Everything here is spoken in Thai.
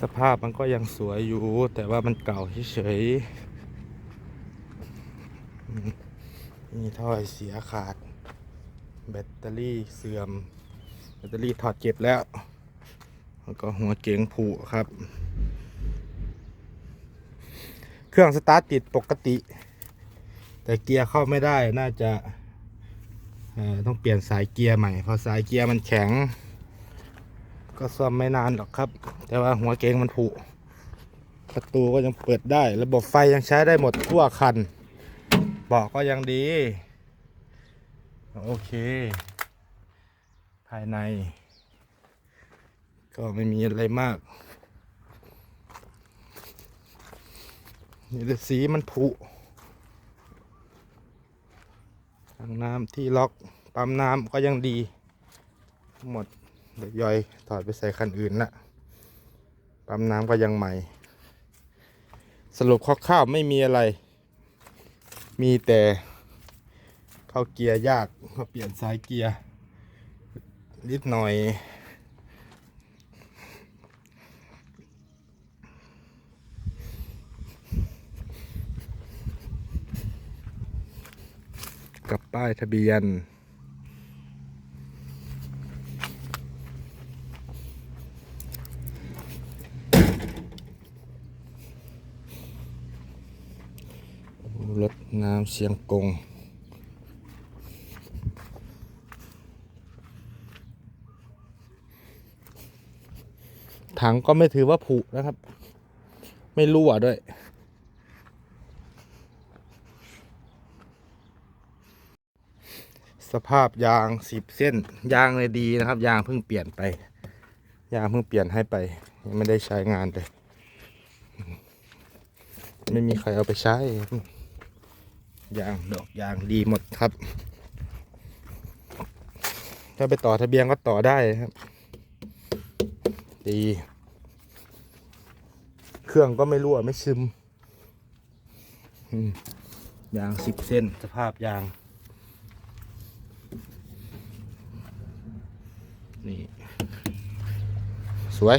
สภาพมันก็ยังสวยอยู่ แต่ว่ามันเก่าเฉยๆมนี่ถ้อยเสียขาด แบตเตอรี่เสื่อม แบตเตอรี่ถอดเก็บแล้วแล้วก็หัวเก๋งผุครับ เครื่องสตาร์ทติดปกติ แต่เกียร์เข้าไม่ได้น่าจะต้องเปลี่ยนสายเกียร์ใหม่เพราะสายเกียร์มันแข็ง ก็ซ่อมไม่นานหรอกครับ แต่ว่าหัวเกงมันผุ ประตูก็ยังเปิดได้ ระบบไฟยังใช้ได้หมดทั่วคันเบาะก็ยังดี โอเค ภายใน ก็ไม่มีอะไรมากนี่แต่สีมันผุถังน้ำที่ล็อกปั๊มน้ำก็ยังดี หมด เดี๋ยวย่อยถอดไปใส่คันอื่นละปั๊มน้ำก็ยังใหม่ สรุปคร่าวๆไม่มีอะไร มีแต่เข้าเกียร์ยากเขาเปลี่ยนสายเกียร์นิดหน่อย กับป้ายทะเบียน รถน้ำเชียงกง ถังก็ไม่ถือว่าผุนะครับ ไม่รั่วด้วยสภาพยางสิบเส้น ยางเลยดีนะครับ ยางเพิ่งเปลี่ยนไป ยางเพิ่งเปลี่ยนให้ไป ยังไม่ได้ใช้งานเลย ไม่มีใครเอาไปใช้ ยางดอกยางดีหมดครับ ถ้าไปต่อทะเบียนก็ต่อได้ครับ ดี เครื่องก็ไม่รั่วไม่ซึมอืมยางสิบเส้นสภาพยาง นี่ สวย